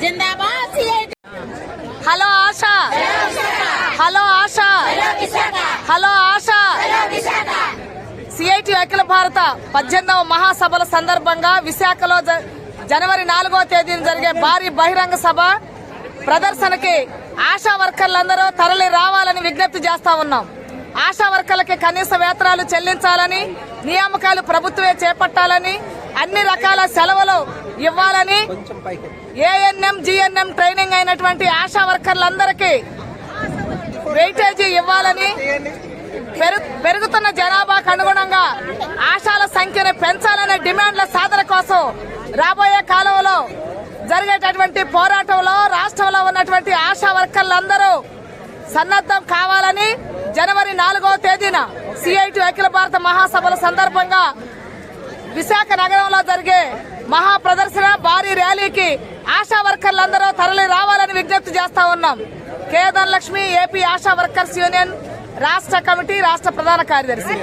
జిందాబాద్ hello Asha. Hello Asha. Hello Asha. CIT అఖిల భారత పద్దెనిమిదవ మహాసభల సందర్భంగా విశాఖలో జ- జనవరి నాలుగవ తేదీన జరిగే భారీ బహిరంగ సభ ప్రదర్శనకి ఆశా వర్కర్లందరూ తరలి రావాలని విజ్ఞప్తి చేస్తా ఉన్నాం. ఆశా వర్కర్లకి కనీస వేతనాలు చెల్లించాలని నియామకాలు ప్రభుత్వమే చేపట్టాలని అన్ని రకాల సెలవులు ఇవ్వాలని ఏఎన్ఎం జిఎన్ఎం ట్రైనింగ్ అయినటువంటి ఆశా వర్కర్లందరికీ వెయిటేజీ ఇవ్వాలని పెరుగుతున్న జనాభాకు అనుగుణంగా ఆశాల సంఖ్యను పెంచాలనే డిమాండ్ల సాధన కోసం రాబోయే కాలంలో జరిగేటటువంటి పోరాటంలో రాష్ట్రంలో ఉన్నటువంటి ఆశా వర్కర్లందరూ సన్నద్ధం కావాలని జనవరి నాలుగవ తేదీన సిఐటి అఖిల భారత మహాసభల సందర్భంగా విశాఖ నగరంలో జరిగే మహా ప్రదర్శన భారీ ర్యాలీకి ఆశా వర్కర్లందరూ తరలి రావాలని విజ్ఞప్తి చేస్తా ఉన్నాం. Kedar Lakshmi AP Asha workers union రాష్ట్ర కమిటీ రాష్ట్ర ప్రధాన కార్యదర్శి.